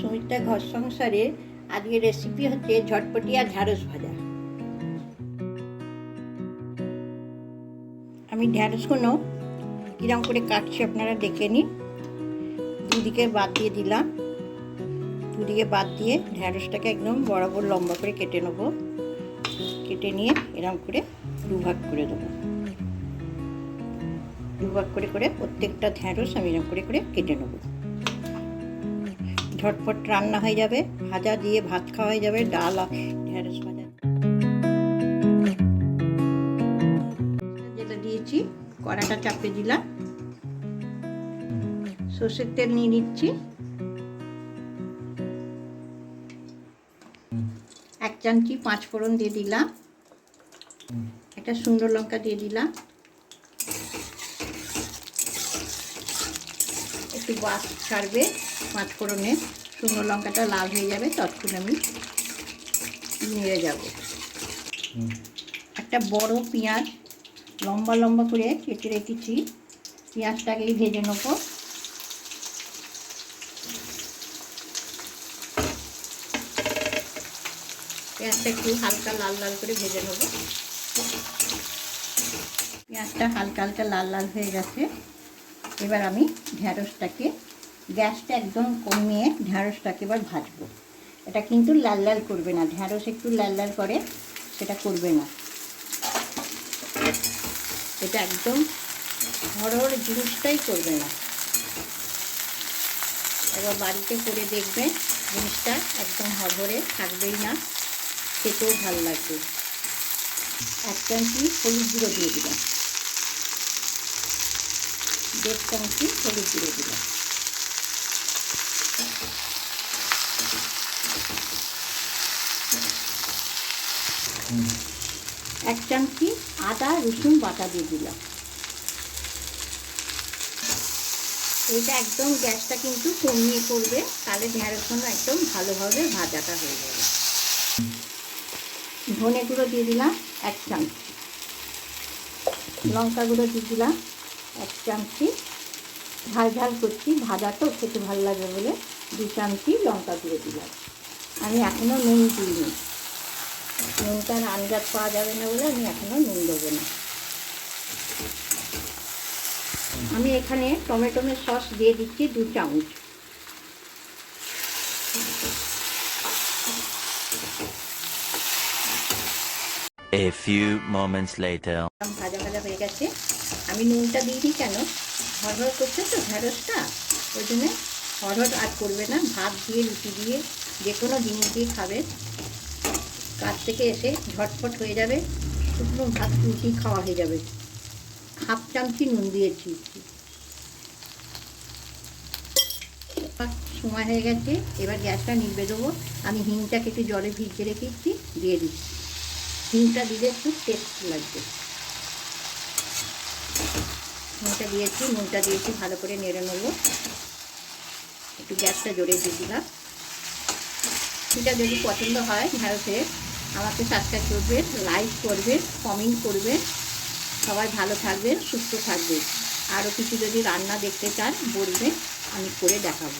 সুমিত্রা ঘর সংসারে আজকের রেসিপি হচ্ছে ঝটপটি আর ঢ্যাঁড়স ভাজা। আমি ঢ্যাঁড়সগুলো কিরম করে কাটছি আপনারা দেখে নিন। দুদিকে বাদ দিয়ে দিলাম। দুদিকে বাদ দিয়ে ঢ্যাঁড়সটাকে একদম বরাবর লম্বা করে কেটে নেব। কেটে নিয়ে এরকম করে দুভাগ করে দেবো। দুভাগ করে করে প্রত্যেকটা ঢ্যাঁড়স আমি এরকম করে করে কেটে নেব। ঝটপট রান্না হয়ে যাবে, ভাজা দিয়ে ভাত খাওয়া হয়ে যাবে, ডাল ঢেঁড়স ভাজা। যেটা দিয়েছি, কড়াটা চাপে দিলাম। সর্ষের তেল নিয়ে নিচ্ছি। এক চামচি পাঁচ ফোড়ন দিয়ে দিলাম। একটা সুন্দর লঙ্কা দিয়ে দিলাম। একটু বাস ছাড়বে। পাঁচ ফোড়নে শুকনো লঙ্কাটা লাল হয়ে যাবে ততক্ষণ আমি নেড়ে যাব। একটা বড় পেঁয়াজ লম্বা লম্বা করে কেটে রেখেছি। পেঁয়াজটাকেই ভেজে নেব। পেঁয়াজটা একটু হালকা লাল লাল করে ভেজে নেব। পেঁয়াজটা হালকা হালকা লাল লাল হয়ে গেছে। এবার আমি ঢ্যাঁড়সটাকে গ্যাসটা একদম কমিয়ে ঢ্যাঁড়সটাকে এবার ভাজবো। এটা কিন্তু লাল লাল করবে না, ঢ্যাঁড়স একটু লাল লাল করে সেটা করবে না। এটা একদম হরহর জিনিসটাই করবে না। এবার বাড়িতে করে দেখবে, জিনিসটা একদম হরহরে থাকবেই না, খেতেও ভালো লাগবে। এক চামচি হলুদ গুঁড়ো দিয়ে দিলাম। দেড় চামচি হলুদ গুঁড়ো দিলাম। এক চামচি আদা রসুন বাটা দিয়ে দিলাম। এটা একদম গ্যাসটা কিন্তু কমিয়ে করবে তাহলে ঢেঁড়সগুলো একদম ভালোভাবে ভাজাটা হয়ে যাবে। ধনে গুঁড়ো দিয়ে দিলাম এক চামচি। লঙ্কা গুঁড়ো দিয়ে দিলাম এক চামচি। ঝাল ঝাল করছি ভাজাটাও খেতে ভালো লাগে বলে দু চামচি লঙ্কা গুঁড়ো দিলাম। আমি এখনও নুন দিইনি। নুনটার আন্দাজ পাওয়া যাবে না বলে আমি এখনও নুন দেবো না। আমি এখানে টমেটোমের সস দিয়ে দিচ্ছি দু চামচ। A few moments later. ভাজা ভাজা হয়ে গেছে। আমি নুনটা দিয়ে দিই কেন? হরহর করছে তো ঢেঁড়সটা? ওই জন্যে হরহর আর করবে না। ভাত দিয়ে, রুটি দিয়ে যে কোনো জিনিস দিয়ে খাবে। কাজ থেকে এসে ঝটফট হয়ে যাবে। শুকনো ভাত রুটি খাওয়া হয়ে যাবে। হাফ চামচি নুন দিয়েছি। সময় হয়ে গেছে। এবার গ্যাসটা নিভে দেবো। আমি হিংটাকে একটু জলে ভিজিয়ে রেখেছি, দিয়ে দিচ্ছি। হিংটা দিলে একটু টেস্ট লাগবে। নুনটা দিয়েছি নুনটা দিয়েছি, ভালো করে নেড়ে নেব। একটু গ্যাসটা জোরে দিয়ে দিলাম। সেটা যদি পছন্দ হয় ভারতের আমাকে সাবস্ক্রাইব করবে লাইক করবে কমেন্ট করবে সবাই ভালো থাকবে সুস্থ থাকবে আরও কিছু যদি রান্না দেখতে চান বলবে আমি করে দেখাবো।